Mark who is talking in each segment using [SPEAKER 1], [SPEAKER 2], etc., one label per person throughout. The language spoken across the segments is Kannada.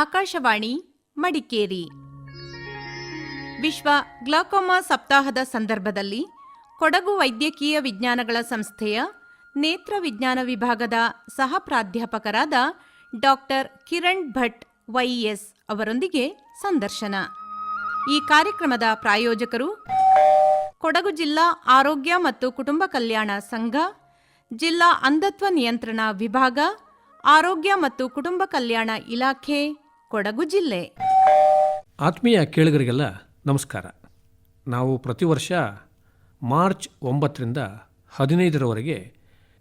[SPEAKER 1] ಆಕಾಶವಾಣಿ, ಮಡಿಕೇರಿ. ವಿಶ್ವ ಗ್ಲಾಕೋಮಾ ಸಪ್ತಾಹದ ಸಂದರ್ಭದಲ್ಲಿ ಕೊಡಗು ವೈದ್ಯಕೀಯ ವಿಜ್ಞಾನಗಳ ಸಂಸ್ಥೆಯ ನೇತ್ರ ವಿಜ್ಞಾನ ವಿಭಾಗದ ಸಹ ಪ್ರಾಧ್ಯಾಪಕರಾದ ಡಾಕ್ಟರ್ ಕಿರಣ್ ಭಟ್ ವೈಎಸ್ ಅವರೊಂದಿಗೆ ಸಂದರ್ಶನ. ಈ ಕಾರ್ಯಕ್ರಮದ ಪ್ರಾಯೋಜಕರು ಕೊಡಗು ಜಿಲ್ಲಾ ಆರೋಗ್ಯ ಮತ್ತು ಕುಟುಂಬ ಕಲ್ಯಾಣ ಸಂಘ, ಜಿಲ್ಲಾ ಅಂಧತ್ವ ನಿಯಂತ್ರಣ ವಿಭಾಗ, ಆರೋಗ್ಯ ಮತ್ತು ಕುಟುಂಬ ಕಲ್ಯಾಣ ಇಲಾಖೆ ಕೊಡಗು ಜಿಲ್ಲೆ.
[SPEAKER 2] ಆತ್ಮೀಯ ಕೇಳುಗರಿಗೆಲ್ಲ ನಮಸ್ಕಾರ. ನಾವು ಪ್ರತಿ ವರ್ಷ ಮಾರ್ಚ್ ಒಂಬತ್ತರಿಂದ ಹದಿನೈದರವರೆಗೆ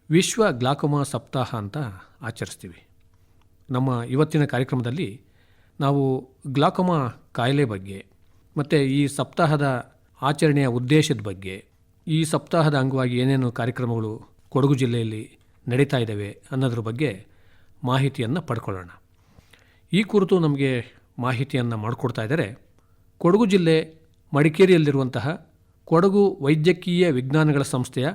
[SPEAKER 2] ವಿಶ್ವ ಗ್ಲಾಕೋಮಾ ಸಪ್ತಾಹ ಅಂತ ಆಚರಿಸ್ತೀವಿ. ನಮ್ಮ ಇವತ್ತಿನ ಕಾರ್ಯಕ್ರಮದಲ್ಲಿ ನಾವು ಗ್ಲಾಕೋಮಾ ಕಾಯಿಲೆ ಬಗ್ಗೆ, ಮತ್ತು ಈ ಸಪ್ತಾಹದ ಆಚರಣೆಯ ಉದ್ದೇಶದ ಬಗ್ಗೆ, ಈ ಸಪ್ತಾಹದ ಅಂಗವಾಗಿ ಏನೇನು ಕಾರ್ಯಕ್ರಮಗಳು ಕೊಡಗು ಜಿಲ್ಲೆಯಲ್ಲಿ ನಡೀತಾ ಇದ್ದಾವೆ ಅನ್ನೋದ್ರ ಬಗ್ಗೆ ಮಾಹಿತಿಯನ್ನು ಪಡ್ಕೊಳ್ಳೋಣ. ಈ ಕುರಿತು ನಮಗೆ ಮಾಹಿತಿಯನ್ನು ಮಾಡಿಕೊಡ್ತಾ ಇದ್ದಾರೆ. ಕೊಡಗು ಜಿಲ್ಲೆ ಮಡಿಕೇರಿಯಲ್ಲಿರುವಂತಹ ಕೊಡಗು ವೈದ್ಯಕೀಯ ವಿಜ್ಞಾನಗಳ ಸಂಸ್ಥೆಯ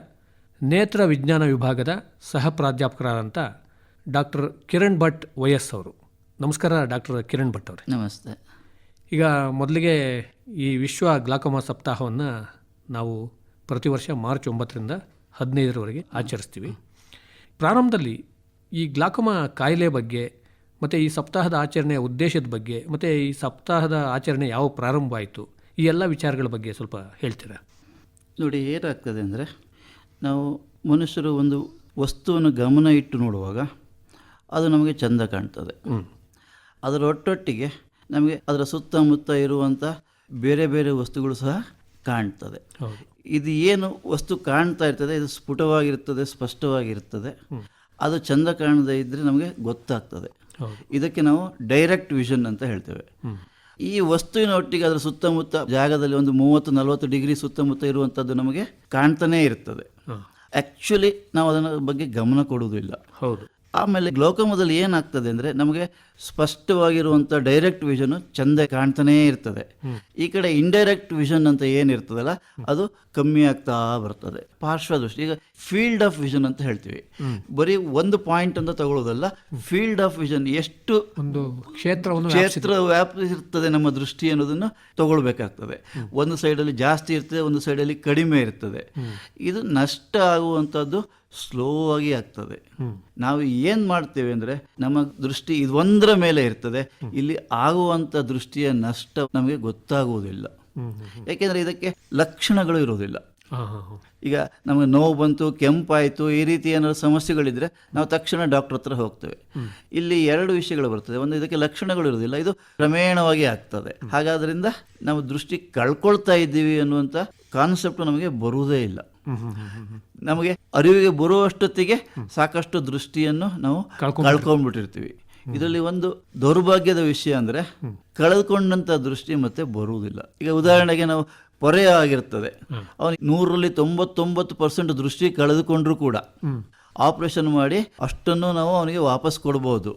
[SPEAKER 2] ನೇತ್ರ ವಿಜ್ಞಾನ ವಿಭಾಗದ ಸಹ ಪ್ರಾಧ್ಯಾಪಕರಾದಂಥ ಡಾಕ್ಟರ್ ಕಿರಣ್ ಭಟ್ ವಯಸ್ ಅವರು. ನಮಸ್ಕಾರ ಡಾಕ್ಟರ್ ಕಿರಣ್ ಭಟ್ ಅವರೇ.
[SPEAKER 3] ನಮಸ್ತೆ.
[SPEAKER 2] ಈಗ ಮೊದಲಿಗೆ ಈ ವಿಶ್ವ ಗ್ಲಾಕೋಮಾ ಸಪ್ತಾಹವನ್ನು ನಾವು ಪ್ರತಿ ವರ್ಷ ಮಾರ್ಚ್ ಒಂಬತ್ತರಿಂದ ಹದಿನೈದರವರೆಗೆ ಆಚರಿಸ್ತೀವಿ. ಪ್ರಾರಂಭದಲ್ಲಿ ಈ ಗ್ಲಾಕೋಮಾ ಕಾಯಿಲೆ ಬಗ್ಗೆ ಮತ್ತು ಈ ಸಪ್ತಾಹದ ಆಚರಣೆಯ ಉದ್ದೇಶದ ಬಗ್ಗೆ ಮತ್ತು ಈ ಸಪ್ತಾಹದ ಆಚರಣೆ ಯಾವ ಪ್ರಾರಂಭ ಆಯಿತು ಈ ಎಲ್ಲ ವಿಚಾರಗಳ ಬಗ್ಗೆ ಸ್ವಲ್ಪ ಹೇಳ್ತೀರಾ?
[SPEAKER 3] ನೋಡಿ ಏನಾಗ್ತದೆ ಅಂದರೆ ನಾವು ಮನುಷ್ಯರು ಒಂದು ವಸ್ತುವನ್ನು ಗಮನ ಇಟ್ಟು ನೋಡುವಾಗ ಅದು ನಮಗೆ ಚೆಂದ ಕಾಣ್ತದೆ. ಅದರ ಒಟ್ಟೊಟ್ಟಿಗೆ ನಮಗೆ ಅದರ ಸುತ್ತಮುತ್ತ ಇರುವಂಥ ಬೇರೆ ಬೇರೆ ವಸ್ತುಗಳು ಸಹ ಕಾಣ್ತದೆ. ಇದು ಏನು ವಸ್ತು ಕಾಣ್ತಾ ಇರ್ತದೆ ಇದು ಸ್ಫುಟವಾಗಿರ್ತದೆ ಸ್ಪಷ್ಟವಾಗಿರ್ತದೆ ಅದು ಚೆಂದ ಕಾಣದೇ ಇದ್ದರೆ ನಮಗೆ ಗೊತ್ತಾಗ್ತದೆ. ಇದಕ್ಕೆ ನಾವು ಡೈರೆಕ್ಟ್ ವಿಷನ್ ಅಂತ ಹೇಳ್ತೇವೆ. ಈ ವಸ್ತುವಿನ ಒಟ್ಟಿಗೆ ಅದರ ಸುತ್ತಮುತ್ತ ಜಾಗದಲ್ಲಿ ಒಂದು ಮೂವತ್ತು ನಲವತ್ತು ಡಿಗ್ರಿ ಸುತ್ತಮುತ್ತ ಇರುವಂಥದ್ದು ನಮಗೆ ಕಾಣ್ತಾನೇ ಇರ್ತದೆ.
[SPEAKER 2] ಆಕ್ಚುಲಿ
[SPEAKER 3] ಆ್ಯಕ್ಚುಲಿ ನಾವು ಅದರ ಬಗ್ಗೆ ಗಮನ ಕೊಡುವುದಿಲ್ಲ.
[SPEAKER 2] ಹೌದು.
[SPEAKER 3] ಆಮೇಲೆ ಗ್ಲೋಕಮದಲ್ಲಿ ಏನಾಗ್ತದೆ ಅಂದರೆ ನಮಗೆ ಸ್ಪಷ್ಟವಾಗಿರುವಂಥ ಡೈರೆಕ್ಟ್ ವಿಷನು ಚೆಂದ ಕಾಣ್ತಾನೇ ಇರ್ತದೆ. ಈ ಕಡೆ ಇಂಡೈರೆಕ್ಟ್ ವಿಷನ್ ಅಂತ ಏನಿರ್ತದಲ್ಲ ಅದು ಕಮ್ಮಿ ಆಗ್ತಾ ಬರ್ತದೆ. ಪಾರ್ಶ್ವದೃಷ್ಟಿ ಈಗ ಫೀಲ್ಡ್ ಆಫ್ ವಿಷನ್ ಅಂತ ಹೇಳ್ತೀವಿ. ಬರೀ ಒಂದು ಪಾಯಿಂಟ್ ಅಂತ ತಗೊಳ್ಳೋದಲ್ಲ ಫೀಲ್ಡ್ ಆಫ್ ವಿಷನ್ ಎಷ್ಟು
[SPEAKER 2] ಒಂದು ಕ್ಷೇತ್ರವನ್ನು
[SPEAKER 3] ಕ್ಷೇತ್ರ ವ್ಯಾಪಿಸಿರ್ತದೆ ನಮ್ಮ ದೃಷ್ಟಿ ಅನ್ನೋದನ್ನು ತಗೊಳ್ಬೇಕಾಗ್ತದೆ. ಒಂದು ಸೈಡಲ್ಲಿ ಜಾಸ್ತಿ ಇರ್ತದೆ ಒಂದು ಸೈಡಲ್ಲಿ ಕಡಿಮೆ ಇರ್ತದೆ. ಇದು ನಷ್ಟ ಆಗುವಂಥದ್ದು ಸ್ಲೋ ಆಗಿ ಆಗ್ತದೆ ನಾವು ಏನು ಮಾಡ್ತೇವೆ ಅಂದ್ರೆ ನಮ್ಮ ದೃಷ್ಟಿ ಇದೊಂದರ ಮೇಲೆ ಇರ್ತದೆ. ಇಲ್ಲಿ ಆಗುವಂತ ದೃಷ್ಟಿಯ ನಷ್ಟ ನಮಗೆ ಗೊತ್ತಾಗುವುದಿಲ್ಲ. ಯಾಕೆಂದ್ರೆ ಇದಕ್ಕೆ ಲಕ್ಷಣಗಳು ಇರೋದಿಲ್ಲ ಈಗ ನಮಗೆ ನೋವು ಬಂತು ಕೆಂಪಾಯಿತು ಈ ರೀತಿ ಏನಾದ್ರು ಸಮಸ್ಯೆಗಳಿದ್ದರೆ ನಾವು ತಕ್ಷಣ ಡಾಕ್ಟರ್ ಹತ್ರ ಹೋಗ್ತೇವೆ. ಇಲ್ಲಿ ಎರಡು ವಿಷಯಗಳು ಬರ್ತದೆ. ಒಂದು ಇದಕ್ಕೆ ಲಕ್ಷಣಗಳು ಇರೋದಿಲ್ಲ ಇದು ಕ್ರಮೇಣವಾಗಿ ಆಗ್ತದೆ. ಹಾಗಾದ್ರಿಂದ ನಾವು ದೃಷ್ಟಿ ಕಳ್ಕೊಳ್ತಾ ಇದ್ದೀವಿ ಅನ್ನುವಂಥ ಕಾನ್ಸೆಪ್ಟ್ ನಮಗೆ ಬರುವುದೇ ಇಲ್ಲ. ನಮಗೆ ಅರಿವಿಗೆ ಬರುವಷ್ಟೊತ್ತಿಗೆ ಸಾಕಷ್ಟು ದೃಷ್ಟಿಯನ್ನು ನಾವು ಕಳ್ಕೊಂಡ್ಬಿಟ್ಟಿರ್ತೀವಿ. ಇದರಲ್ಲಿ ಒಂದು ದೌರ್ಭಾಗ್ಯದ ವಿಷಯ ಅಂದ್ರೆ ಕಳೆದುಕೊಂಡಂಥ ದೃಷ್ಟಿ ಮತ್ತೆ ಬರುವುದಿಲ್ಲ. ಈಗ ಉದಾಹರಣೆಗೆ ನಾವು ಪೊರೆ ಆಗಿರ್ತದೆ ಅವನಿಗೆ ನೂರಲ್ಲಿ ತೊಂಬತ್ತೊಂಬತ್ತು ಪರ್ಸೆಂಟ್ ದೃಷ್ಟಿ ಕಳೆದುಕೊಂಡ್ರು ಕೂಡ. ಆಪರೇಷನ್ ಮಾಡಿ ಅಷ್ಟನ್ನು ನಾವು ಅವನಿಗೆ ವಾಪಸ್ ಕೊಡಬಹುದು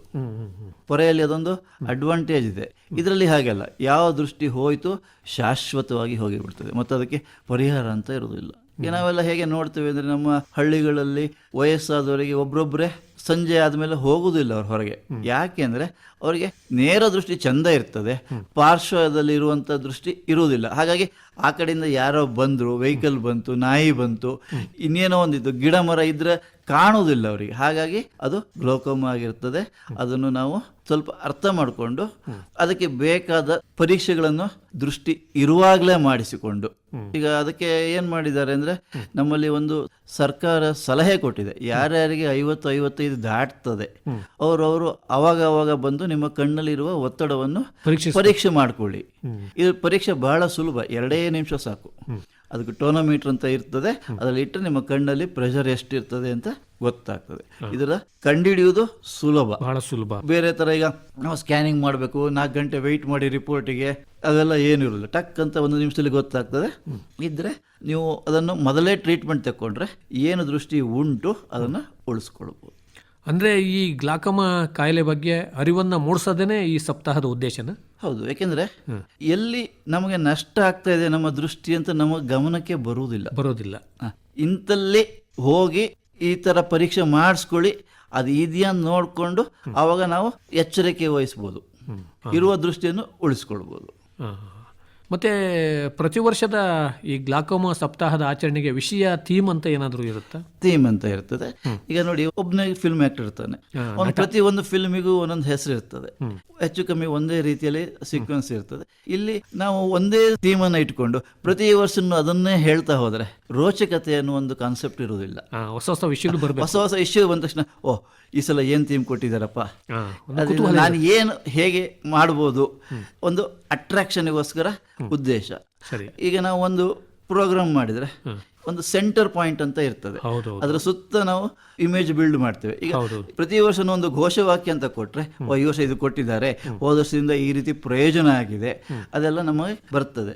[SPEAKER 3] ಪೊರೆಯಲ್ಲಿ ಅದೊಂದು ಅಡ್ವಾಂಟೇಜ್ ಇದೆ. ಇದರಲ್ಲಿ ಹಾಗೆಲ್ಲ. ಯಾವ ದೃಷ್ಟಿ ಹೋಯಿತು ಶಾಶ್ವತವಾಗಿ ಹೋಗಿಬಿಡ್ತದೆ. ಮತ್ತು ಅದಕ್ಕೆ ಪರಿಹಾರ ಅಂತ ಇರೋದಿಲ್ಲ ಈಗ ನಾವೆಲ್ಲ ಹೇಗೆ ನೋಡ್ತೇವೆ ಅಂದರೆ ನಮ್ಮ ಹಳ್ಳಿಗಳಲ್ಲಿ ವಯಸ್ಸಾದವರಿಗೆ ಒಬ್ರೊಬ್ಬರೇ ಸಂಜೆ ಆದಮೇಲೆ ಹೋಗುವುದಿಲ್ಲ ಅವ್ರ ಹೊರಗೆ. ಯಾಕೆ ಅಂದ್ರೆ ಅವರಿಗೆ ನೇರ ದೃಷ್ಟಿ ಚಂದ ಇರ್ತದೆ ಪಾರ್ಶ್ವದಲ್ಲಿ ಇರುವಂತ ದೃಷ್ಟಿ ಇರುವುದಿಲ್ಲ. ಹಾಗಾಗಿ ಆ ಕಡೆಯಿಂದ ಯಾರೋ ಬಂದ್ರು ವೆಹಿಕಲ್ ಬಂತು ನಾಯಿ ಬಂತು ಇನ್ನೇನೋ ಒಂದಿತ್ತು ಗಿಡ ಮರ ಇದ್ರೆ ಕಾಣುವುದಿಲ್ಲ ಅವರಿಗೆ. ಹಾಗಾಗಿ ಅದು ಗ್ಲೋಕೋಮ ಆಗಿರ್ತದೆ. ಅದನ್ನು ನಾವು ಸ್ವಲ್ಪ ಅರ್ಥ ಮಾಡಿಕೊಂಡು ಅದಕ್ಕೆ ಬೇಕಾದ ಪರೀಕ್ಷೆಗಳನ್ನು ದೃಷ್ಟಿ ಇರುವಾಗಲೇ ಮಾಡಿಸಿಕೊಂಡು. ಈಗ ಅದಕ್ಕೆ ಏನು ಮಾಡಿದ್ದಾರೆ ಅಂದರೆ ನಮ್ಮಲ್ಲಿ ಒಂದು ಸರ್ಕಾರ ಸಲಹೆ ಕೊಟ್ಟಿದೆ. ಯಾರ್ಯಾರಿಗೆ ಐವತ್ತು ಐವತ್ತೈದು ದಾಟ್ತದೆ. ಅವರವರು ಅವಾಗ ಅವಾಗ ಬಂದು ನಿಮ್ಮ ಕಣ್ಣಲ್ಲಿರುವ ಒತ್ತಡವನ್ನು
[SPEAKER 2] ಪರೀಕ್ಷೆ
[SPEAKER 3] ಮಾಡಿಕೊಳ್ಳಿ. ಇದು ಪರೀಕ್ಷೆ ಬಹಳ ಸುಲಭ. ಎರಡೇ ನಿಮಿಷ ಸಾಕು. ಅದಕ್ಕೆ ಟೋನೋಮೀಟರ್ ಅಂತ ಇರ್ತದೆ. ಅದರಲ್ಲಿ ಇಟ್ಟರೆ ನಿಮ್ಮ ಕಣ್ಣಲ್ಲಿ ಪ್ರೆಷರ್ ಎಷ್ಟು ಇರ್ತದೆ ಅಂತ ಗೊತ್ತಾಗ್ತದೆ. ಇದರ ಕಂಡುಹಿಡಿಯುವುದು ಸುಲಭ.
[SPEAKER 2] ಬಹಳ ಸುಲಭ.
[SPEAKER 3] ಬೇರೆ ತರ ಈಗ ನಾವು ಸ್ಕ್ಯಾನಿಂಗ್ ಮಾಡಬೇಕು ನಾಲ್ಕು ಗಂಟೆ ವೆಯ್ಟ್ ಮಾಡಿ ರಿಪೋರ್ಟಿಗೆ ಅದೆಲ್ಲ ಏನು ಇರಲ್ಲ ಟಕ್ ಅಂತ ಒಂದು ನಿಮಿಷದಲ್ಲಿ ಗೊತ್ತಾಗ್ತದೆ. ಇದ್ರೆ ನೀವು ಅದನ್ನು ಮೊದಲೇ ಟ್ರೀಟ್ಮೆಂಟ್ ತಕೊಂಡ್ರೆ ಏನು ದೃಷ್ಟಿ ಉಂಟು ಅದನ್ನು ಉಳಿಸ್ಕೊಳ್ಬೋದು.
[SPEAKER 2] ಅಂದರೆ ಈ ಗ್ಲಾಕಮ ಕಾಯಿಲೆ ಬಗ್ಗೆ ಅರಿವನ್ನು ಮೂಡಿಸೋದೇ ಈ ಸಪ್ತಾಹದ ಉದ್ದೇಶನ?
[SPEAKER 3] ಹೌದು ಯಾಕೆಂದ್ರೆ ಎಲ್ಲಿ ನಮಗೆ ನಷ್ಟ ಆಗ್ತಾ ಇದೆ ನಮ್ಮ ದೃಷ್ಟಿ ಅಂತ ನಮ್ಮ ಗಮನಕ್ಕೆ ಬರುವುದಿಲ್ಲ.
[SPEAKER 2] ಬರೋದಿಲ್ಲ
[SPEAKER 3] ಇಂಥಲ್ಲಿ ಇಂತಲ್ಲಿ ಹೋಗಿ ಈ ಥರ ಪರೀಕ್ಷೆ ಮಾಡಿಸ್ಕೊಳ್ಳಿ ಅದು ಇದೆಯಾ ನೋಡಿಕೊಂಡು ಆವಾಗ ನಾವು ಎಚ್ಚರಿಕೆ ವಹಿಸ್ಬೋದು. ಇರುವ ದೃಷ್ಟಿಯನ್ನು ಉಳಿಸ್ಕೊಳ್ಬೋದು.
[SPEAKER 2] ಮತ್ತೆ ಪ್ರತಿ ವರ್ಷದ ಈ ಗ್ಲಾಕೋಮಾ ಸಪ್ತಾಹದ ಆಚರಣೆಗೆ ವಿಷಯ ಥೀಮ್ ಅಂತ ಏನಾದರೂ ಇರುತ್ತಾ?
[SPEAKER 3] ಥೀಮ್ ಅಂತ ಇರ್ತದೆ. ಈಗ ನೋಡಿ ಒಬ್ಬನೇ ಫಿಲ್ಮ್ ಆಕ್ಟರ್ ಇರ್ತಾನೆ. ಅವ್ನು ಪ್ರತಿ ಒಂದು ಫಿಲ್ಮಿಗೂ ಒಂದೊಂದು ಹೆಸರು ಇರ್ತದೆ. ಹೆಚ್ಚು ಕಮ್ಮಿ ಒಂದೇ ರೀತಿಯಲ್ಲಿ ಸೀಕ್ವೆನ್ಸ್ ಇರ್ತದೆ. ಇಲ್ಲಿ ನಾವು ಒಂದೇ ಥೀಮ್ ಅನ್ನ ಇಟ್ಕೊಂಡು ಪ್ರತಿ ವರ್ಷನೂ ಅದನ್ನೇ ಹೇಳ್ತಾ ಹೋದ್ರೆ ರೋಚಕತೆ ಅನ್ನೋ ಒಂದು ಕಾನ್ಸೆಪ್ಟ್ ಇರುವುದಿಲ್ಲ.
[SPEAKER 2] ಹೊಸ ಹೊಸ ವಿಷಯಗಳು ಬರಬೇಕು.
[SPEAKER 3] ಹೊಸ ಹೊಸ ಇಶ್ಯೂ ಬಂದ ತಕ್ಷಣ ಓ ಈ ಸಲ ಏನು ಥೀಮ್ ಕೊಟ್ಟಿದ್ದಾರಪ್ಪ ನಾನು ಏನು ಹೇಗೆ ಮಾಡ್ಬೋದು ಒಂದು ಅಟ್ರಾಕ್ಷನ್ಗೋಸ್ಕರ ಉದ್ದೇಶ. ಈಗ ನಾವು ಒಂದು ಪ್ರೋಗ್ರಾಮ್ ಮಾಡಿದ್ರೆ ಒಂದು ಸೆಂಟರ್ ಪಾಯಿಂಟ್ ಅಂತ ಇರ್ತದೆ. ಅದರ ಸುತ್ತ ನಾವು ಇಮೇಜ್ ಬಿಲ್ಡ್ ಮಾಡ್ತೇವೆ. ಈಗ ಪ್ರತಿ ವರ್ಷ ಒಂದು ಘೋಷವಾಕ್ಯ ಅಂತ ಕೊಟ್ರೆ ಈ ವರ್ಷ ಇದು ಕೊಟ್ಟಿದ್ದಾರೆ. ಹೋದ ವರ್ಷದಿಂದ ಈ ರೀತಿ ಪ್ರಯೋಜನ ಆಗಿದೆ. ಅದೆಲ್ಲ ನಮಗೆ ಬರ್ತದೆ.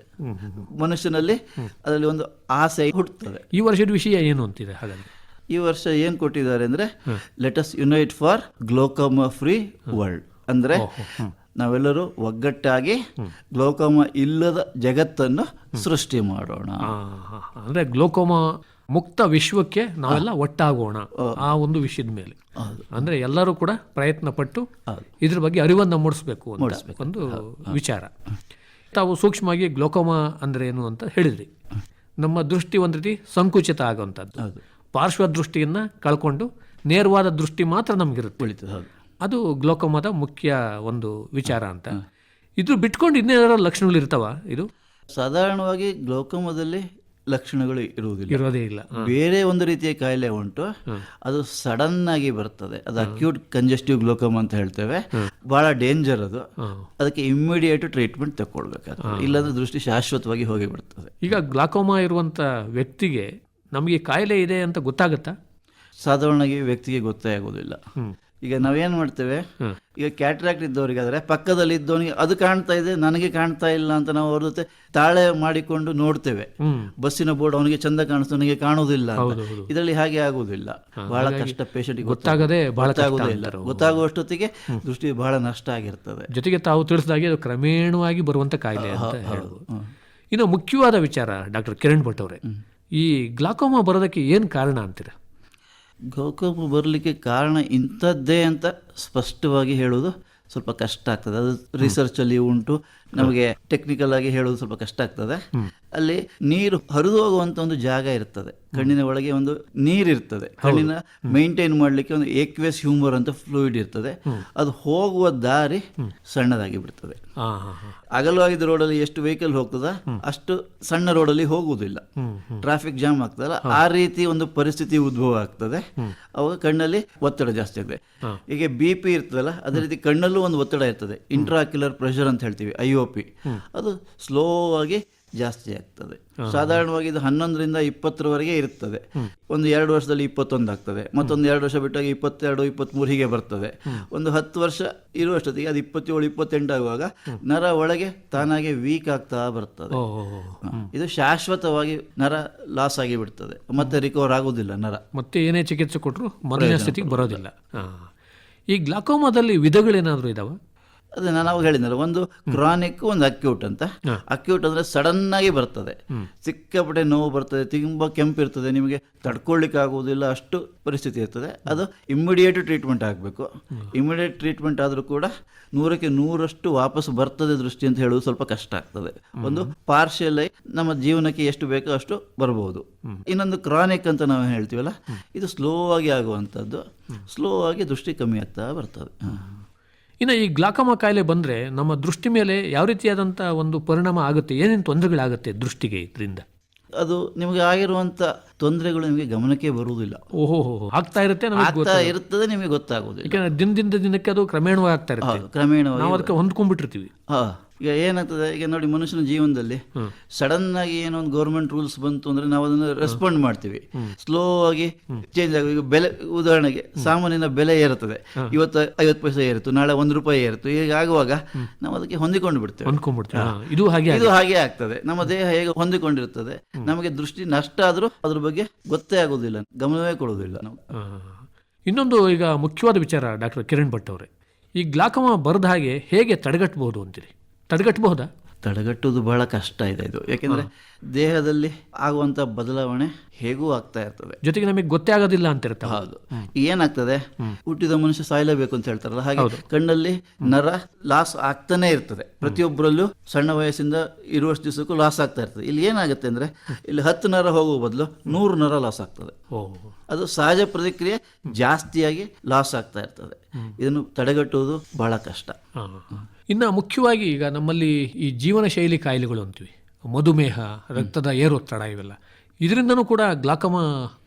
[SPEAKER 3] ಮನುಷ್ಯನಲ್ಲಿ ಅದರಲ್ಲಿ ಒಂದು ಆಸೆ ಹುಟ್ಟುತ್ತದೆ.
[SPEAKER 2] ಈ ವರ್ಷದ ವಿಷಯ ಏನು ಅಂತಿದೆ
[SPEAKER 3] ಈ ವರ್ಷ ಏನ್ ಕೊಟ್ಟಿದ್ದಾರೆ ಅಂದ್ರೆ let's unite for glaucoma free world ಅಂದ್ರೆ ನಾವೆಲ್ಲರೂ ಒಗ್ಗಟ್ಟಾಗಿ ಗ್ಲೋಕೋಮಾ ಇಲ್ಲದ ಜಗತ್ತನ್ನು ಸೃಷ್ಟಿ ಮಾಡೋಣ.
[SPEAKER 2] ಅಂದ್ರೆ ಗ್ಲೋಕೋಮಾ ಮುಕ್ತ ವಿಶ್ವಕ್ಕೆ ನಾವೆಲ್ಲ ಒಟ್ಟಾಗೋಣ. ಆ ಒಂದು ವಿಷಯದ ಮೇಲೆ. ಅಂದ್ರೆ ಎಲ್ಲರೂ ಕೂಡ ಪ್ರಯತ್ನ ಪಟ್ಟು ಇದ್ರ ಬಗ್ಗೆ ಅರಿವನ್ನು ಮೂಡಿಸ್ಬೇಕು ಒಂದು ವಿಚಾರ. ತಾವು ಸೂಕ್ಷ್ಮವಾಗಿ ಗ್ಲೋಕೋಮಾ ಅಂದ್ರೆ ಏನು ಅಂತ ಹೇಳಿದ್ರಿ. ನಮ್ಮ ದೃಷ್ಟಿ ಒಂದು ರೀತಿ ಸಂಕುಚಿತ ಆಗುವಂಥದ್ದು. ಪಾರ್ಶ್ವ ದೃಷ್ಟಿಯನ್ನ ಕಳ್ಕೊಂಡು ನೇರವಾದ ದೃಷ್ಟಿ ಮಾತ್ರ ನಮಗಿರುತ್ತೆ.
[SPEAKER 3] ಉಳಿತದೆ
[SPEAKER 2] ಅದು ಗ್ಲೋಕೋಮಾದ ಮುಖ್ಯ ಒಂದು ವಿಚಾರ ಅಂತ. ಇದು ಬಿಟ್ಕೊಂಡು ಇನ್ನೇನಾದ್ರೂ ಲಕ್ಷಣಗಳು ಇರ್ತಾವ ಇದು?
[SPEAKER 3] ಸಾಧಾರಣವಾಗಿ ಗ್ಲೋಕೋಮದಲ್ಲಿ ಲಕ್ಷಣಗಳು ಇರುವುದಿಲ್ಲ.
[SPEAKER 2] ಇರೋದೇ ಇಲ್ಲ.
[SPEAKER 3] ಬೇರೆ ಒಂದು ರೀತಿಯ ಕಾಯಿಲೆ ಉಂಟು. ಅದು ಸಡನ್ ಆಗಿ ಬರ್ತದೆ. ಅದು ಅಕ್ಯೂಟ್ ಕಂಜೆಸ್ಟಿವ್ ಗ್ಲೋಕೋಮ್ ಅಂತ ಹೇಳ್ತೇವೆ. ಬಹಳ ಡೇಂಜರ್ ಅದು. ಅದಕ್ಕೆ ಇಮ್ಮಿಡಿಯೇಟ್ ಟ್ರೀಟ್ಮೆಂಟ್ ತಗೊಳ್ಬೇಕಾಗ್ತದೆ. ಇಲ್ಲಾಂದ್ರೆ ದೃಷ್ಟಿ ಶಾಶ್ವತವಾಗಿ ಹೋಗಿ ಬಿಡ್ತದೆ
[SPEAKER 2] ಈಗ ಗ್ಲಾಕೋಮಾ ಇರುವಂತ ವ್ಯಕ್ತಿಗೆ ನಮಗೆ ಕಾಯಿಲೆ ಇದೆ ಅಂತ ಗೊತ್ತಾಗುತ್ತಾ?
[SPEAKER 3] ಸಾಧಾರಣವಾಗಿ ವ್ಯಕ್ತಿಗೆ ಗೊತ್ತೇ ಆಗೋದಿಲ್ಲ. ಈಗ ನಾವೇನು ಮಾಡ್ತೇವೆ? ಈಗ ಕ್ಯಾಟ್ರಾಕ್ಟ್ ಇದ್ದವರಿಗಾದ್ರೆ ಪಕ್ಕದಲ್ಲಿ ಇದ್ದವನಿಗೆ ಅದು ಕಾಣ್ತಾ ಇದೆ ನನಗೆ ಕಾಣ್ತಾ ಇಲ್ಲ ಅಂತ ನಾವು ಅವ್ರ ಜೊತೆ ತಾಳೆ ಮಾಡಿಕೊಂಡು ನೋಡ್ತೇವೆ. ಬಸ್ಸಿನ ಬೋರ್ಡ್ ಅವನಿಗೆ ಚಂದ ಕಾಣಿಸ್ತು ನನಗೆ ಕಾಣುವುದಿಲ್ಲ ಇದರಲ್ಲಿ ಹಾಗೆ ಆಗುವುದಿಲ್ಲ. ಬಹಳ ಕಷ್ಟ ಪೇಷಂಟ್
[SPEAKER 2] ಗೊತ್ತಾಗದೆ
[SPEAKER 3] ಗೊತ್ತಾಗುವುದಿಲ್ಲ ಗೊತ್ತಾಗುವಷ್ಟೊತ್ತಿಗೆ ದೃಷ್ಟಿ ಬಹಳ ನಷ್ಟ ಆಗಿರ್ತದೆ.
[SPEAKER 2] ಜೊತೆಗೆ ತಾವು ತಿಳಿಸಿದಾಗೆ ಅದು ಕ್ರಮೇಣವಾಗಿ ಬರುವಂತ ಕಾಯಿಲೆ ಇನ್ನು ಮುಖ್ಯವಾದ ವಿಚಾರ ಡಾಕ್ಟರ್ ಕಿರಣ್ ಭಟ್ ಅವರೇ. ಈ ಗ್ಲಾಕೋಮಾ ಬರೋದಕ್ಕೆ ಏನು ಕಾರಣ ಅಂತೀರ?
[SPEAKER 3] ಗ್ಲಾಕೋಮ ಬರಲಿಕ್ಕೆ ಕಾರಣ ಇಂಥದ್ದೇ ಅಂತ ಸ್ಪಷ್ಟವಾಗಿ ಹೇಳೋದು ಸ್ವಲ್ಪ ಕಷ್ಟ ಆಗ್ತದೆ. ಅದು ರಿಸರ್ಚಲ್ಲಿ ಉಂಟು. ನಮಗೆ ಟೆಕ್ನಿಕಲ್ ಆಗಿ ಹೇಳೋದು ಸ್ವಲ್ಪ ಕಷ್ಟ ಆಗ್ತದೆ. ಅಲ್ಲಿ ನೀರು ಹರಿದು ಹೋಗುವಂತ ಒಂದು ಜಾಗ ಇರ್ತದೆ. ಕಣ್ಣಿನ ಒಳಗೆ ಒಂದು ನೀರು ಇರ್ತದೆ. ಕಣ್ಣಿನ ಮೈಂಟೈನ್ ಮಾಡಲಿಕ್ಕೆ ಒಂದು ಏಕ್ವೇಸ್ ಹ್ಯೂಮರ್ ಅಂತ ಫ್ಲೂಯಿಡ್ ಇರ್ತದೆ. ಅದು ಹೋಗುವ ದಾರಿ ಸಣ್ಣದಾಗಿ ಬಿಡ್ತದೆ. ಅಗಲವಾಗಿದ್ದ ರೋಡಲ್ಲಿ ಎಷ್ಟು ವೆಹಿಕಲ್ ಹೋಗ್ತದ ಅಷ್ಟು ಸಣ್ಣ ರೋಡಲ್ಲಿ ಹೋಗುವುದಿಲ್ಲ. ಟ್ರಾಫಿಕ್ ಜಾಮ್ ಆಗ್ತದಲ್ಲ ಆ ರೀತಿ ಒಂದು ಪರಿಸ್ಥಿತಿ ಉದ್ಭವ ಆಗ್ತದೆ. ಅವಾಗ ಕಣ್ಣಲ್ಲಿ ಒತ್ತಡ ಜಾಸ್ತಿ ಆಗ್ತದೆ. ಈಗ ಬಿ ಪಿ ಇರ್ತದಲ್ಲ ಅದೇ ರೀತಿ ಕಣ್ಣಲ್ಲೂ ಒಂದು ಒತ್ತಡ ಇರ್ತದೆ. ಇಂಟ್ರಾಕ್ಯುಲರ್ ಪ್ರೆಷರ್ ಅಂತ ಹೇಳ್ತೀವಿ. ಐ ಒ ಪಿ ಅದು ಸ್ಲೋ ಆಗಿ ಜಾಸ್ತಿ ಆಗ್ತದೆ. ಸಾಧಾರಣವಾಗಿ ಇದು ಹನ್ನೊಂದರಿಂದ ಇಪ್ಪತ್ತರವರೆಗೆ ಇರ್ತದೆ. ಒಂದು ಎರಡು ವರ್ಷದಲ್ಲಿ ಇಪ್ಪತ್ತೊಂದು ಆಗ್ತದೆ. ಮತ್ತೊಂದು ಎರಡು ವರ್ಷ ಬಿಟ್ಟಾಗ ಇಪ್ಪತ್ತೆರಡು ಇಪ್ಪತ್ತ್ಮೂರು ಹೀಗೆ ಬರ್ತದೆ. ಒಂದು ಹತ್ತು ವರ್ಷ ಇರುವಷ್ಟೊತ್ತಿಗೆ ಅದು ಇಪ್ಪತ್ತೇಳು ಇಪ್ಪತ್ತೆಂಟು ಆಗುವಾಗ ನರ ಒಳಗೆ ತಾನಾಗೆ ವೀಕ್ ಆಗ್ತಾ ಬರ್ತದೆ. ಇದು ಶಾಶ್ವತವಾಗಿ ನರ ಲಾಸ್ ಆಗಿ ಬಿಡ್ತದೆ. ಮತ್ತೆ ರಿಕವರ್ ಆಗುದಿಲ್ಲ ನರ.
[SPEAKER 2] ಮತ್ತೆ ಏನೇ ಚಿಕಿತ್ಸೆ ಕೊಟ್ಟರು ಮೊದಲಿನ ಸ್ಥಿತಿಗೆ ಬರೋದಿಲ್ಲ. ಈ ಗ್ಲಾಕೋಮಾದಲ್ಲಿ ವಿಧಗಳೇನಾದರೂ ಇದಾವ?
[SPEAKER 3] ಅದೇ ನಾವು ಹೇಳಿದ್ನಲ್ಲ ಒಂದು ಕ್ರಾನಿಕ್ ಒಂದು ಅಕ್ಯೂಟ್ ಅಂತ. ಅಕ್ಯೂಟ್ ಅಂದ್ರೆ ಸಡನ್ ಆಗಿ ಬರ್ತದೆ ಸಿಕ್ಕಾಪಟ್ಟೆ ನೋವು ಬರ್ತದೆ ತುಂಬಾ ಕೆಂಪು ಇರ್ತದೆ ನಿಮಗೆ ತಡ್ಕೊಳ್ಳಿಕ್ಕೆ ಆಗುವುದಿಲ್ಲ ಅಷ್ಟು ಪರಿಸ್ಥಿತಿ ಇರ್ತದೆ. ಅದು ಇಮ್ಮಿಡಿಯೇಟ್ ಟ್ರೀಟ್ಮೆಂಟ್ ಆಗಬೇಕು. ಇಮ್ಮಿಡಿಯೇಟ್ ಟ್ರೀಟ್ಮೆಂಟ್ ಆದರೂ ಕೂಡ ನೂರಕ್ಕೆ ನೂರಷ್ಟು ವಾಪಸ್ ಬರ್ತದೆ ದೃಷ್ಟಿ ಅಂತ ಹೇಳುವುದು ಸ್ವಲ್ಪ ಕಷ್ಟ ಆಗ್ತದೆ. ಒಂದು ಪಾರ್ಷಿಯಲ್ ನಮ್ಮ ಜೀವನಕ್ಕೆ ಎಷ್ಟು ಬೇಕೋ ಅಷ್ಟು ಬರಬಹುದು ಇನ್ನೊಂದು ಕ್ರಾನಿಕ್ ಅಂತ ನಾವು ಹೇಳ್ತೀವಲ್ಲ ಇದು ಸ್ಲೋ ಆಗಿ ಆಗುವಂಥದ್ದು. ಸ್ಲೋ ಆಗಿ ದೃಷ್ಟಿ ಕಮ್ಮಿ ಆಗ್ತಾ ಬರ್ತದೆ.
[SPEAKER 2] ಇನ್ನು ಈ ಗ್ಲಾಕಮ ಕಾಯಿಲೆ ಬಂದರೆ ನಮ್ಮ ದೃಷ್ಟಿ ಮೇಲೆ ಯಾವ ರೀತಿಯಾದಂಥ ಒಂದು ಪರಿಣಾಮ ಆಗುತ್ತೆ? ಏನೇನು ತೊಂದರೆಗಳಾಗುತ್ತೆ ದೃಷ್ಟಿಗೆ ಇದರಿಂದ?
[SPEAKER 3] ಅದು ನಿಮಗೆ ಆಗಿರುವಂತ ತೊಂದರೆಗಳು ನಿಮಗೆ ಗಮನಕ್ಕೆ ಬರುವುದಿಲ್ಲ.
[SPEAKER 2] ಓಹೋ. ಆಗ್ತಾ ಇರುತ್ತೆ ನಮಗೆ
[SPEAKER 3] ಆಗ್ತಾ ಇರ್ತದೆ ನಿಮಗೆ ಗೊತ್ತಾಗೋದು
[SPEAKER 2] ಯಾಕಂದ್ರೆ ದಿನದಿಂದ ದಿನಕ್ಕೆ ಅದು ಕ್ರಮೇಣವಾಗಿ ಆಗ್ತಾ ಇರುತ್ತೆ.
[SPEAKER 3] ಕ್ರಮೇಣ ಕ್ರಮೇಣವಾಗಿ
[SPEAKER 2] ನಾವು ಅದಕ್ಕೆ ಹೊಂದ್ಕೊಂಡ್ಬಿಟ್ಟಿರ್ತೀವಿ.
[SPEAKER 3] ಹಾ. ಈಗ ಏನಾಗ್ತದೆ? ಈಗ ನೋಡಿ ಮನುಷ್ಯನ ಜೀವನದಲ್ಲಿ ಸಡನ್ ಆಗಿ ಏನೋ ಒಂದು ಗೌರ್ಮೆಂಟ್ ರೂಲ್ಸ್ ಬಂತು ಅಂದ್ರೆ ನಾವು ಅದನ್ನ ರೆಸ್ಪಾಂಡ್ ಮಾಡ್ತೀವಿ. ಸ್ಲೋ ಆಗಿ ಚೇಂಜ್ ಆಗ ಈಗ ಬೆಲೆ ಉದಾಹರಣೆಗೆ ಸಾಮಾನ್ಯನ ಬೆಲೆ ಏರುತ್ತದೆ. ಇವತ್ತು ಐವತ್ತು ಪೈಸೆ ಏರಿತು ನಾಳೆ ಒಂದು ರೂಪಾಯಿ ಏರಿತು. ಈಗ ಆಗುವಾಗ ನಾವು ಅದಕ್ಕೆ ಹೊಂದಿಕೊಂಡು ಬಿಡ್ತೇವೆ.
[SPEAKER 2] ಇದು ಹಾಗೆ
[SPEAKER 3] ಇದು ಹಾಗೆ ಆಗ್ತದೆ. ನಮ್ಮ ದೇಹ ಹೇಗೆ ಹೊಂದಿಕೊಂಡಿರುತ್ತದೆ? ನಮಗೆ ದೃಷ್ಟಿ ನಷ್ಟ ಆದ್ರೂ ಅದ್ರ ಬಗ್ಗೆ ಗೊತ್ತೇ ಆಗೋದಿಲ್ಲ ಗಮನವೇ ಕೊಡೋದಿಲ್ಲ ನಾವು.
[SPEAKER 2] ಇನ್ನೊಂದು ಈಗ ಮುಖ್ಯವಾದ ವಿಚಾರ ಡಾಕ್ಟರ್ ಕಿರಣ್ ಭಟ್ ಅವರೇ. ಈ ಗ್ಲಾಕಮ ಬರದ ಹಾಗೆ ಹೇಗೆ ತಡೆಗಟ್ಟಬಹುದು ಅಂತೀರಿ? ತಡೆಗಟ್ಟಬಹುದಾ?
[SPEAKER 3] ತಡೆಗಟ್ಟುವುದು ಬಹಳ ಕಷ್ಟ ಇದೆ ಇದು. ಯಾಕೆಂದ್ರೆ ದೇಹದಲ್ಲಿ ಆಗುವಂತ ಬದಲಾವಣೆ ಹೇಗೂ ಆಗ್ತಾ ಇರ್ತದೆ.
[SPEAKER 2] ಜೊತೆಗೆ ನಮಗೆ ಗೊತ್ತೇ ಆಗೋದಿಲ್ಲ ಅಂತ ಇರ್ತದೆ
[SPEAKER 3] ಹೌದು. ಏನಾಗ್ತದೆ? ಹುಟ್ಟಿದ ಮನುಷ್ಯ ಸಾಯಲೇಬೇಕು ಅಂತ ಹೇಳ್ತಾರಲ್ಲ ಹಾಗೆ ಕಣ್ಣಲ್ಲಿ ನರ ಲಾಸ್ ಆಗ್ತಾನೆ ಇರ್ತದೆ. ಪ್ರತಿಯೊಬ್ಬರಲ್ಲೂ ಸಣ್ಣ ವಯಸ್ಸಿಂದ ಇರುವಷ್ಟು ದಿವಸಕ್ಕೂ ಲಾಸ್ ಆಗ್ತಾ ಇರ್ತದೆ. ಇಲ್ಲಿ ಏನಾಗುತ್ತೆ ಅಂದ್ರೆ ಇಲ್ಲಿ ಹತ್ತು ನರ ಹೋಗುವ ಬದಲು ನೂರು ನರ ಲಾಸ್ ಆಗ್ತದೆ. ಅದು ಸಹಜ ಪ್ರತಿಕ್ರಿಯೆ ಜಾಸ್ತಿಯಾಗಿ ಲಾಸ್ ಆಗ್ತಾ ಇರ್ತದೆ. ಇದನ್ನು ತಡೆಗಟ್ಟುವುದು ಬಹಳ ಕಷ್ಟ.
[SPEAKER 2] ಇನ್ನು ಮುಖ್ಯವಾಗಿ ಈಗ ನಮ್ಮಲ್ಲಿ ಈ ಜೀವನ ಶೈಲಿ ಕಾಯಿಲೆಗಳು ಅಂತೀವಿ. ಮಧುಮೇಹ ರಕ್ತದ ಏರೊತ್ತಡ ಇವೆಲ್ಲ. ಇದರಿಂದನೂ ಕೂಡ ಗ್ಲಾಕಮ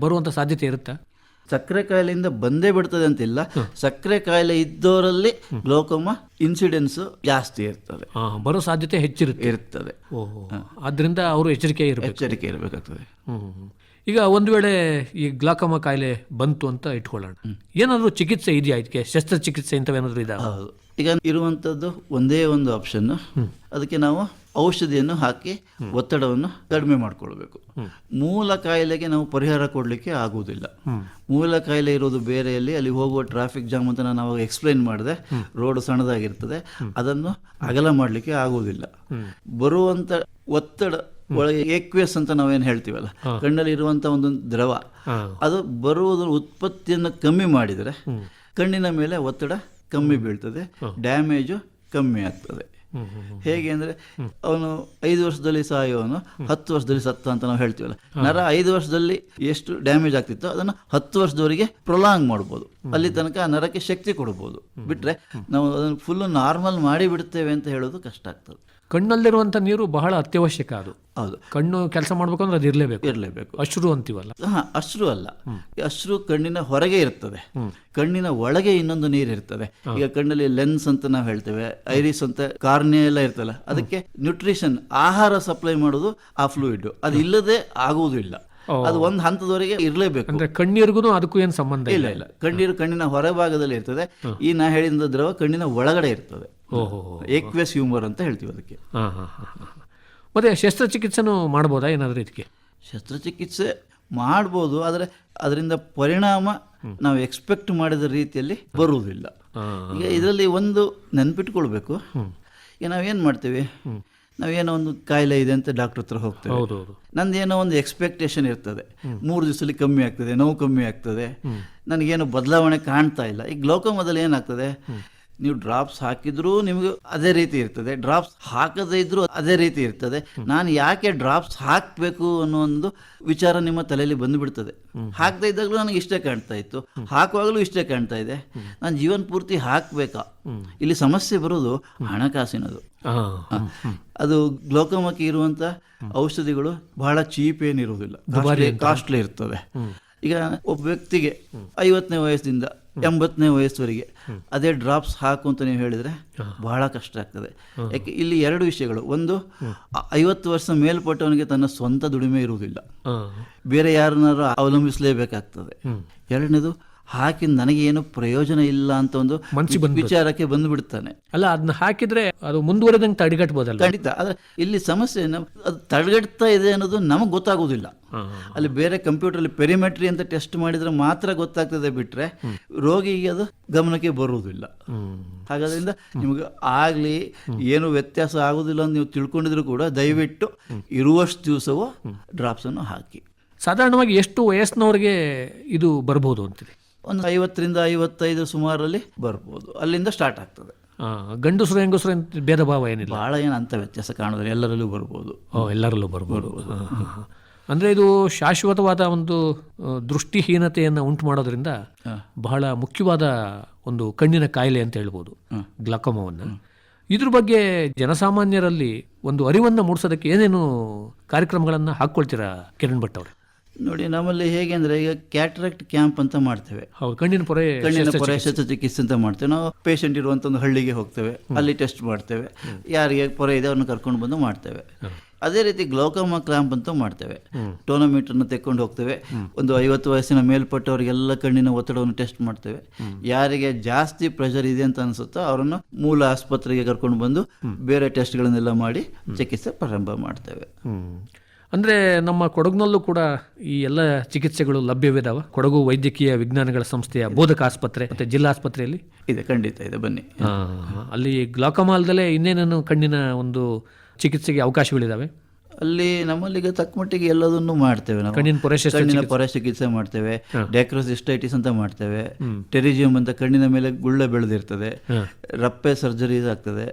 [SPEAKER 2] ಬರುವಂಥ ಸಾಧ್ಯತೆ ಇರುತ್ತೆ?
[SPEAKER 3] ಸಕ್ಕರೆ ಕಾಯಿಲೆಯಿಂದ ಬಂದೇ ಬಿಡ್ತದೆ ಅಂತಿಲ್ಲ. ಸಕ್ಕರೆ ಕಾಯಿಲೆ ಇದ್ದವರಲ್ಲಿ ಗ್ಲೋಕೋಮ ಇನ್ಸಿಡೆನ್ಸ್ ಜಾಸ್ತಿ ಇರ್ತದೆ.
[SPEAKER 2] ಬರೋ ಸಾಧ್ಯತೆ ಹೆಚ್ಚಿರುತ್ತೆ.
[SPEAKER 3] ಇರ್ತದೆ.
[SPEAKER 2] ಓಹೋ. ಆದ್ದರಿಂದ ಅವರು ಎಚ್ಚರಿಕೆ ಇರಬೇಕು.
[SPEAKER 3] ಎಚ್ಚರಿಕೆ ಇರಬೇಕಾಗ್ತದೆ.
[SPEAKER 2] ಈಗ ಒಂದು ವೇಳೆ ಈ ಗ್ಲಾಕಮ ಕಾಯಿಲೆ ಬಂತು ಅಂತ ಇಟ್ಕೊಳ್ಳೋಣ. ಏನಾದರೂ ಚಿಕಿತ್ಸೆ ಇದೆಯಾ ಇದಕ್ಕೆ? ಶಸ್ತ್ರಚಿಕಿತ್ಸೆ ಇಂಥವೇನಾದರೂ ಇದಾವೆ?
[SPEAKER 3] ಹೌದು. ಈಗ ಇರುವಂಥದ್ದು ಒಂದೇ ಒಂದು ಆಪ್ಷನ್ ಅದಕ್ಕೆ ನಾವು ಔಷಧಿಯನ್ನು ಹಾಕಿ ಒತ್ತಡವನ್ನು ಕಡಿಮೆ ಮಾಡಿಕೊಳ್ಬೇಕು. ಮೂಲ ಕಾಯಿಲೆಗೆ ನಾವು ಪರಿಹಾರ ಕೊಡಲಿಕ್ಕೆ ಆಗುವುದಿಲ್ಲ. ಮೂಲ ಕಾಯಿಲೆ ಇರೋದು ಬೇರೆಯಲ್ಲಿ ಅಲ್ಲಿ ಹೋಗುವ ಟ್ರಾಫಿಕ್ ಜಾಮ್ ಅಂತ ನಾನು ಅವಾಗ ಎಕ್ಸ್ಪ್ಲೈನ್ ಮಾಡಿದೆ. ರೋಡ್ ಸಣ್ಣದಾಗಿರ್ತದೆ. ಅದನ್ನು ಅಗಲ ಮಾಡಲಿಕ್ಕೆ ಆಗುವುದಿಲ್ಲ. ಬರುವಂತ ಒತ್ತಡ ಒಳಗೆ ಏಕ್ವೇಸ್ ಅಂತ ನಾವೇನು ಹೇಳ್ತೀವಲ್ಲ? ಕಣ್ಣಲ್ಲಿ ಇರುವಂತ ಒಂದು ದ್ರವ. ಅದು ಬರುವುದರ ಉತ್ಪತ್ತಿಯನ್ನು ಕಮ್ಮಿ ಮಾಡಿದರೆ ಕಣ್ಣಿನ ಮೇಲೆ ಒತ್ತಡ ಕಮ್ಮಿ ಬೀಳ್ತದೆ ಡ್ಯಾಮೇಜು ಕಮ್ಮಿ ಆಗ್ತದೆ. ಹೇಗೆ ಅಂದ್ರೆ ಅವನು ಐದು ವರ್ಷದಲ್ಲಿ ಸಾಯೋನು ಹತ್ತು ವರ್ಷದಲ್ಲಿ ಸತ್ತ ಅಂತ ನಾವು ಹೇಳ್ತೀವಲ್ಲ. ನರ ಐದು ವರ್ಷದಲ್ಲಿ ಎಷ್ಟು ಡ್ಯಾಮೇಜ್ ಆಗ್ತಿತ್ತು ಅದನ್ನು ಹತ್ತು ವರ್ಷದವರೆಗೆ ಪ್ರೊಲಾಂಗ್ ಮಾಡ್ಬೋದು. ಅಲ್ಲಿ ತನಕ ಆ ನರಕ್ಕೆ ಶಕ್ತಿ ಕೊಡ್ಬೋದು. ಬಿಟ್ರೆ ನಾವು ಅದನ್ನು ಫುಲ್ ನಾರ್ಮಲ್ ಮಾಡಿ ಬಿಡ್ತೇವೆ ಅಂತ ಹೇಳೋದು ಕಷ್ಟ ಆಗ್ತದೆ.
[SPEAKER 2] ಕಣ್ಣಲ್ಲಿರುವಂಥ ನೀರು ಬಹಳ ಅತ್ಯವಶ್ಯಕ ಅದು.
[SPEAKER 3] ಹೌದು.
[SPEAKER 2] ಕಣ್ಣು ಕೆಲಸ ಮಾಡ್ಬೇಕಂದ್ರೆ ಅದು ಇರಲೇಬೇಕು.
[SPEAKER 3] ಇರಲೇಬೇಕು.
[SPEAKER 2] ಅಶ್ರು ಅಂತೀವಲ್ಲ?
[SPEAKER 3] ಹಾ ಅಶ್ರು ಅಲ್ಲ. ಅಶ್ರು ಕಣ್ಣಿನ ಹೊರಗೆ ಇರ್ತದೆ. ಕಣ್ಣಿನ ಒಳಗೆ ಇನ್ನೊಂದು ನೀರು ಇರ್ತದೆ. ಈಗ ಕಣ್ಣಲ್ಲಿ ಲೆನ್ಸ್ ಅಂತ ನಾವು ಹೇಳ್ತೇವೆ ಐರಿಸ್ ಅಂತ ಕಾರ್ನೆ ಎಲ್ಲ ಇರ್ತಲ್ಲ ಅದಕ್ಕೆ ನ್ಯೂಟ್ರಿಷನ್ ಆಹಾರ ಸಪ್ಲೈ ಮಾಡೋದು ಆ ಫ್ಲೂಯಿಡ್ ಅದು ಇಲ್ಲದೆ ಆಗುವುದಿಲ್ಲ. ಅದು ಒಂದು ಹಂತದವರೆಗೆ ಇರಲೇಬೇಕು.
[SPEAKER 2] ಅಂದ್ರೆ ಕಣ್ಣೀರಿಗೂ ಅದಕ್ಕೂ ಏನು ಸಂಬಂಧ ಇಲ್ಲ
[SPEAKER 3] ಇಲ್ಲ ಕಣ್ಣೀರು ಕಣ್ಣಿನ ಹೊರಭಾಗದಲ್ಲಿ ಇರ್ತದೆ. ಈ ನಾ ಹೇಳಿದ ದ್ರವ ಕಣ್ಣಿನ ಒಳಗಡೆ ಇರ್ತದೆ. ಏಕ್ವೆಸ್ ಹ್ಯೂಮರ್ ಅಂತ ಹೇಳ್ತೀವಿ ಅದಕ್ಕೆ.
[SPEAKER 2] ಮತ್ತೆ ಶಸ್ತ್ರಚಿಕಿತ್ಸೆನೂ ಮಾಡ್ಬೋದಾ ಏನಾದರೂ ಇದಕ್ಕೆ
[SPEAKER 3] ಶಸ್ತ್ರಚಿಕಿತ್ಸೆ ಮಾಡ್ಬೋದು ಆದರೆ ಅದರಿಂದ ಪರಿಣಾಮ ನಾವು ಎಕ್ಸ್ಪೆಕ್ಟ್ ಮಾಡಿದ ರೀತಿಯಲ್ಲಿ ಬರುವುದಿಲ್ಲ. ಈಗ ಇದರಲ್ಲಿ ಒಂದು ನೆನ್ಪಿಟ್ಕೊಳ್ಬೇಕು. ಈಗ ನಾವೇನು ಮಾಡ್ತೀವಿ? ನಾವೇನೋ ಒಂದು ಕಾಯಿಲೆ ಇದೆ ಅಂತ ಡಾಕ್ಟರ್ ಹತ್ರ ಹೋಗ್ತೇವೆ.
[SPEAKER 2] ಹೌದು ಹೌದು.
[SPEAKER 3] ನಂದೇನೋ ಒಂದು ಎಕ್ಸ್ಪೆಕ್ಟೇಷನ್ ಇರ್ತದೆ. ಮೂರು ದಿವಸದಲ್ಲಿ ಕಮ್ಮಿ ಆಗ್ತದೆ ನೋವು ಕಮ್ಮಿ ಆಗ್ತದೆ. ನನಗೇನು ಬದಲಾವಣೆ ಕಾಣ್ತಾ ಇಲ್ಲ. ಈ ಗ್ಲೋಕೋಮದಲ್ಲಿ ಏನಾಗ್ತದೆ? ನೀವು ಡ್ರಾಪ್ಸ್ ಹಾಕಿದ್ರೂ ನಿಮಗೆ ಅದೇ ರೀತಿ ಇರ್ತದೆ. ಡ್ರಾಪ್ಸ್ ಹಾಕದೇ ಇದ್ರೂ ಅದೇ ರೀತಿ ಇರ್ತದೆ. ನಾನು ಯಾಕೆ ಡ್ರಾಪ್ಸ್ ಹಾಕಬೇಕು ಅನ್ನೋ ಒಂದು ವಿಚಾರ ನಿಮ್ಮ ತಲೆಯಲ್ಲಿ ಬಂದುಬಿಡ್ತದೆ. ಹಾಕದೇ ಇದ್ದಾಗಲೂ ನನಗೆ ಇಷ್ಟೇ ಕಾಣ್ತಾ ಇತ್ತು. ಹಾಕುವಾಗಲೂ ಇಷ್ಟೇ ಕಾಣ್ತಾ ಇದೆ. ನಾನು ಜೀವನ ಪೂರ್ತಿ ಹಾಕಬೇಕಾ? ಇಲ್ಲಿ ಸಮಸ್ಯೆ ಬರೋದು ಹಣಕಾಸಿನದು. ಅದು ಗ್ಲೋಕೋಮಕ್ಕೆ ಇರುವಂತ ಔಷಧಿಗಳು ಬಹಳ ಚೀಪ್ ಏನಿರುವುದಿಲ್ಲ. ಕಾಸ್ಟ್ಲಿ ಇರ್ತದೆ. ಈಗ ಒಬ್ಬ ವ್ಯಕ್ತಿಗೆ ಐವತ್ತನೇ ವಯಸ್ಸಿಂದ ಎಂಬತ್ತನೇ ವಯಸ್ಸುವರೆಗೆ ಅದೇ ಡ್ರಾಪ್ಸ್ ಹಾಕು ಅಂತ ನೀವು ಹೇಳಿದ್ರೆ ಬಹಳ ಕಷ್ಟ ಆಗ್ತದೆ. ಯಾಕೆ ಇಲ್ಲಿ ಎರಡು ವಿಷಯಗಳು. ಒಂದು ಐವತ್ತು ವರ್ಷ ಮೇಲ್ಪಟ್ಟವನಿಗೆ ತನ್ನ ಸ್ವಂತ ದುಡಿಮೆ ಇರುವುದಿಲ್ಲ. ಬೇರೆ ಯಾರನ್ನಾರು ಅವಲಂಬಿಸಲೇಬೇಕಾಗ್ತದೆ. ಎರಡನೇದು ಹಾಕಿ ನನಗೆ ಏನು ಪ್ರಯೋಜನ ಇಲ್ಲ ಅಂತ ಒಂದು ವಿಚಾರಕ್ಕೆ ಬಂದು ಬಿಡ್ತಾನೆ
[SPEAKER 2] ಅಲ್ಲ ಅದನ್ನ ಹಾಕಿದ್ರೆ ಅದು ಮುಂದುವರೆದಂಗೆ ತಡೆಗಟ್ಬೋದಲ್ಲ?
[SPEAKER 3] ಖಂಡಿತ. ಆದ್ರೆ ಇಲ್ಲಿ ಸಮಸ್ಯೆ? ಅದು ತಡೆಗಟ್ತಾ ಇದೆ ಅನ್ನೋದು ನಮಗೆ ಗೊತ್ತಾಗೋದಿಲ್ಲ. ಅಲ್ಲಿ ಬೇರೆ ಕಂಪ್ಯೂಟರ್ಲಿ ಪೆರಿಮೆಟ್ರಿ ಅಂತ ಟೆಸ್ಟ್ ಮಾಡಿದ್ರೆ ಮಾತ್ರ ಗೊತ್ತಾಗ್ತದೆ ಬಿಟ್ರೆ ರೋಗಿಗೆ ಅದು ಗಮನಕ್ಕೆ ಬರುವುದಿಲ್ಲ. ಹಾಗಾದ್ರಿಂದ ನಿಮಗೆ ಆಗ್ಲಿ ಏನು ವ್ಯತ್ಯಾಸ ಆಗುದಿಲ್ಲ ಅಂತ ನೀವು ತಿಳ್ಕೊಂಡಿದ್ರು ಕೂಡ ದಯವಿಟ್ಟು ಇರುವಷ್ಟು ದಿವಸವೂ ಡ್ರಾಪ್ಸ್ ಅನ್ನು ಹಾಕಿ.
[SPEAKER 2] ಸಾಧಾರಣವಾಗಿ ಎಷ್ಟು ವಯಸ್ಸಿನವ್ರಿಗೆ ಇದು ಬರಬಹುದು ಅಂತೀರಿ?
[SPEAKER 3] ಒಂದು ಐವತ್ತರಿಂದ ಐವತ್ತೈದು ಸುಮಾರಲ್ಲಿ ಬರ್ಬೋದು. ಅಲ್ಲಿಂದ ಸ್ಟಾರ್ಟ್ ಆಗ್ತದೆ.
[SPEAKER 2] ಗಂಡಸರು ಹೆಂಗಸರು ಅಂತ ಭೇದ ಭಾವ ಏನಿಲ್ಲ?
[SPEAKER 3] ಭಾಳ ಏನು ಅಂತ ವ್ಯತ್ಯಾಸ ಕಾಣೋದಿಲ್ಲ. ಎಲ್ಲರಲ್ಲೂ ಬರ್ಬೋದು.
[SPEAKER 2] ಎಲ್ಲರಲ್ಲೂ ಬರ್ಬೋದು. ಅಂದ್ರೆ ಇದು ಶಾಶ್ವತವಾದ ಒಂದು ದೃಷ್ಟಿಹೀನತೆಯನ್ನು ಉಂಟು ಮಾಡೋದ್ರಿಂದ ಬಹಳ ಮುಖ್ಯವಾದ ಒಂದು ಕಣ್ಣಿನ ಕಾಯಿಲೆ ಅಂತ ಹೇಳ್ಬೋದು ಗ್ಲಕಮವನ್ನು. ಇದ್ರ ಬಗ್ಗೆ ಜನಸಾಮಾನ್ಯರಲ್ಲಿ ಒಂದು ಅರಿವನ್ನು ಮೂಡಿಸೋದಕ್ಕೆ ಏನೇನು ಕಾರ್ಯಕ್ರಮಗಳನ್ನು ಹಾಕ್ಕೊಳ್ತೀರಾ ಕಿರಣ್ ಭಟ್ ಅವ್ರೆ?
[SPEAKER 3] ನೋಡಿ ನಮ್ಮಲ್ಲಿ ಹೇಗೆ ಅಂದ್ರೆ ಈಗ ಕ್ಯಾಟ್ರಾಕ್ಟ್ ಕ್ಯಾಂಪ್ ಅಂತ ಮಾಡ್ತೇವೆ.
[SPEAKER 2] ಹೌದು ಕಣ್ಣಿನ ಪೊರೆ
[SPEAKER 3] ಕಣ್ಣಿನ ಪೊರೆ ಶಸ್ತ್ರಚಿಕಿತ್ಸೆ ಅಂತ ಮಾಡ್ತೇವೆ. ನಾವು ಪೇಷಂಟ್ ಇರುವಂತ ಒಂದು ಹಳ್ಳಿಗೆ ಹೋಗ್ತೇವೆ ಅಲ್ಲಿ ಟೆಸ್ಟ್ ಮಾಡ್ತೇವೆ. ಯಾರಿಗೆ ಪೊರೆ ಇದೆ ಅವ್ರನ್ನ ಕರ್ಕೊಂಡು ಬಂದು ಮಾಡ್ತೇವೆ. ಅದೇ ರೀತಿ ಗ್ಲೋಕೋಮಾ ಕ್ಲಾಂಪ್ ಅಂತ ಮಾಡ್ತೇವೆ. ಟೋನೋಮೀಟರ್ನ ತೆಕ್ಕೊಂಡು ಹೋಗ್ತೇವೆ. ಒಂದು ಐವತ್ತು ವಯಸ್ಸಿನ ಮೇಲ್ಪಟ್ಟವರಿಗೆಲ್ಲ ಕಣ್ಣಿನ ಒತ್ತಡವನ್ನು ಟೆಸ್ಟ್ ಮಾಡ್ತೇವೆ. ಯಾರಿಗೆ ಜಾಸ್ತಿ ಪ್ರೆಷರ್ ಇದೆ ಅಂತ ಅನಿಸುತ್ತೋ ಅವರನ್ನು ಮೂಲ ಆಸ್ಪತ್ರೆಗೆ ಕರ್ಕೊಂಡು ಬಂದು ಬೇರೆ ಟೆಸ್ಟ್ಗಳನ್ನೆಲ್ಲ ಮಾಡಿ ಚಿಕಿತ್ಸೆ ಪ್ರಾರಂಭ ಮಾಡ್ತೇವೆ.
[SPEAKER 2] ಅಂದ್ರೆ ನಮ್ಮ ಕೊಡಗಿನಲ್ಲೂ ಕೂಡ ಈ ಎಲ್ಲ ಚಿಕಿತ್ಸೆಗಳು ಲಭ್ಯವಿದಾವೆ. ಕೊಡಗು ವೈದ್ಯಕೀಯ ವಿಜ್ಞಾನಗಳ ಸಂಸ್ಥೆಯ ಬೋಧಕ ಆಸ್ಪತ್ರೆ ಮತ್ತು ಜಿಲ್ಲಾ ಆಸ್ಪತ್ರೆಯಲ್ಲಿ?
[SPEAKER 3] ಇದೆ ಖಂಡಿತ ಇದೆ ಬನ್ನಿ.
[SPEAKER 2] ಅಲ್ಲಿ ಗ್ಲಾಕಮಾಲ್ದಲ್ಲೇ ಇನ್ನೇನೇನು ಕಣ್ಣಿನ ಒಂದು ಚಿಕಿತ್ಸೆಗೆ ಅವಕಾಶಗಳಿದ್ದಾವೆ
[SPEAKER 3] ಅಲ್ಲಿ ನಮ್ಮಲ್ಲಿಗೆ ತಕ್ಕ ಮಟ್ಟಿಗೆ ಎಲ್ಲದನ್ನು ಮಾಡ್ತೇವೆ ನಾವು.
[SPEAKER 2] ಕಣ್ಣಿನ ಪೊರೆ ಶಸ್ತ್ರ
[SPEAKER 3] ಕಣ್ಣಿನ ಪೊರೆ ಚಿಕಿತ್ಸೆ ಮಾಡ್ತೇವೆ. ಡ್ಯಾಕ್ರೋಸಿಸ್ಟೈಟಿಸ್ ಅಂತ ಮಾಡ್ತೇವೆ. ಟೆರಿಜಿಯಂ ಅಂತ ಕಣ್ಣಿನ ಮೇಲೆ ಗುಳ್ಳೆ ಬೆಳೆದಿರ್ತದೆ. ರಪ್ಪೆ ಸರ್ಜರೀಸ್ ಆಗ್ತದೆ.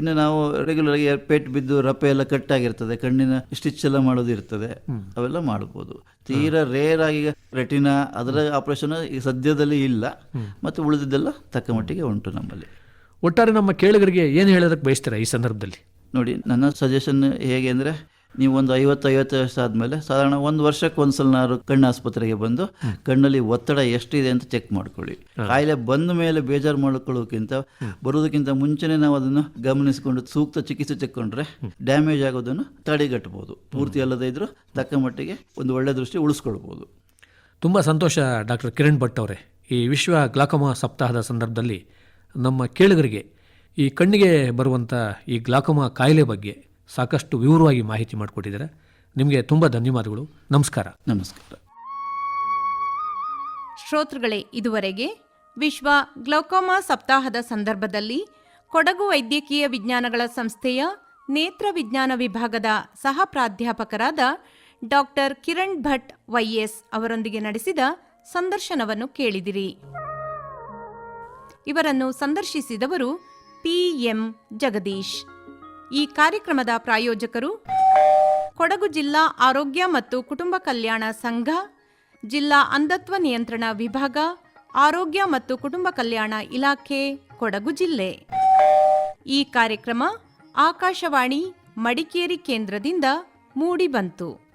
[SPEAKER 3] ಇನ್ನು ನಾವು ರೆಗ್ಯುಲರ್ ಆಗಿ ಪೇಟ್ ಬಿದ್ದು ರಪ್ಪೆ ಎಲ್ಲ ಕಟ್ ಆಗಿರ್ತದೆ. ಕಣ್ಣಿನ ಸ್ಟಿಚ್ ಎಲ್ಲ ಮಾಡೋದು ಇರ್ತದೆ. ಅವೆಲ್ಲ ಮಾಡ್ಬೋದು. ತೀರಾ ರೇರ್ ಆಗಿ ರೆಟಿನಾ ಅದರ ಆಪರೇಷನ್ ಈಗ ಸದ್ಯದಲ್ಲಿ ಇಲ್ಲ. ಮತ್ತೆ ಉಳಿದಿದ್ದೆಲ್ಲ ತಕ್ಕ ಮಟ್ಟಿಗೆ ಉಂಟು ನಮ್ಮಲ್ಲಿ.
[SPEAKER 2] ಒಟ್ಟಾರೆ ನಮ್ಮ ಕೇಳುಗರಿಗೆ ಏನು ಹೇಳೋದಕ್ಕೆ ಬಯಸ್ತೀರಾ ಈ ಸಂದರ್ಭದಲ್ಲಿ?
[SPEAKER 3] ನೋಡಿ ನನ್ನ ಸಜೆಷನ್ ಹೇಗೆ ಅಂದರೆ ನೀವು ಒಂದು ಐವತ್ತು ಐವತ್ತು ವರ್ಷ ಆದಮೇಲೆ ಸಾಧಾರಣ ಒಂದು ವರ್ಷಕ್ಕೆ ಒಂದ್ಸಲನಾದ್ರು ಕಣ್ಣು ಆಸ್ಪತ್ರೆಗೆ ಬಂದು ಕಣ್ಣಲ್ಲಿ ಒತ್ತಡ ಎಷ್ಟಿದೆ ಅಂತ ಚೆಕ್ ಮಾಡ್ಕೊಳ್ಳಿ. ಕಾಯಿಲೆ ಬಂದ ಮೇಲೆ ಬೇಜಾರು ಮಾಡ್ಕೊಳ್ಳೋಕ್ಕಿಂತ ಬರೋದಕ್ಕಿಂತ ಮುಂಚೆನೇ ನಾವು ಅದನ್ನು ಗಮನಿಸಿಕೊಂಡು ಸೂಕ್ತ ಚಿಕಿತ್ಸೆ ತೆಕ್ಕೊಂಡ್ರೆ ಡ್ಯಾಮೇಜ್ ಆಗೋದನ್ನು ತಡೆಗಟ್ಟಬಹುದು. ಪೂರ್ತಿ ಅಲ್ಲದೇ ಇದ್ರೂ ತಕ್ಕ ಮಟ್ಟಿಗೆ ಒಂದು ಒಳ್ಳೆ ದೃಷ್ಟಿ ಉಳಿಸ್ಕೊಳ್ಬೋದು
[SPEAKER 2] ತುಂಬ ಸಂತೋಷ ಡಾಕ್ಟರ್ ಕಿರಣ್ ಭಟ್ ಅವರೇ. ಈ ವಿಶ್ವ ಗ್ಲಾಕೋಮಾ ಸಪ್ತಾಹದ ಸಂದರ್ಭದಲ್ಲಿ ನಮ್ಮ ಕೇಳುಗರಿಗೆ ಈ ಕಣ್ಣಿಗೆ ಬರುವಂಥ ಈ ಗ್ಲಾಕೋಮಾ ಕಾಯಿಲೆ ಬಗ್ಗೆ ಸಾಕಷ್ಟು ವಿವರವಾಗಿ ಮಾಹಿತಿ ಮಾಡಿಕೊಟ್ಟಿದ್ದಾರೆ. ನಿಮಗೆ ತುಂಬ ಧನ್ಯವಾದಗಳು. ನಮಸ್ಕಾರ.
[SPEAKER 3] ನಮಸ್ಕಾರ.
[SPEAKER 1] ಶ್ರೋತೃಗಳೇ ಇದುವರೆಗೆ ವಿಶ್ವ ಗ್ಲೌಕೋಮಾ ಸಪ್ತಾಹದ ಸಂದರ್ಭದಲ್ಲಿ ಕೊಡಗು ವೈದ್ಯಕೀಯ ವಿಜ್ಞಾನಗಳ ಸಂಸ್ಥೆಯ ನೇತ್ರ ವಿಜ್ಞಾನ ವಿಭಾಗದ ಸಹ ಪ್ರಾಧ್ಯಾಪಕರಾದ ಡಾಕ್ಟರ್ ಕಿರಣ್ ಭಟ್ ವೈಎಸ್ ಅವರೊಂದಿಗೆ ನಡೆಸಿದ ಸಂದರ್ಶನವನ್ನು ಕೇಳಿದಿರಿ. ಇವರನ್ನು ಸಂದರ್ಶಿಸಿದವರು ಪಿಎಂ ಜಗದೀಶ್. ಈ ಕಾರ್ಯಕ್ರಮದ ಪ್ರಾಯೋಜಕರು ಕೊಡಗು ಜಿಲ್ಲಾ ಆರೋಗ್ಯ ಮತ್ತು ಕುಟುಂಬ ಕಲ್ಯಾಣ ಸಂಘ, ಜಿಲ್ಲಾ ಅಂಧತ್ವ ನಿಯಂತ್ರಣ ವಿಭಾಗ, ಆರೋಗ್ಯ ಮತ್ತು ಕುಟುಂಬ ಕಲ್ಯಾಣ ಇಲಾಖೆ, ಕೊಡಗು ಜಿಲ್ಲೆ. ಈ ಕಾರ್ಯಕ್ರಮ ಆಕಾಶವಾಣಿ ಮಡಿಕೇರಿ ಕೇಂದ್ರದಿಂದ ಮೂಡಿಬಂತು.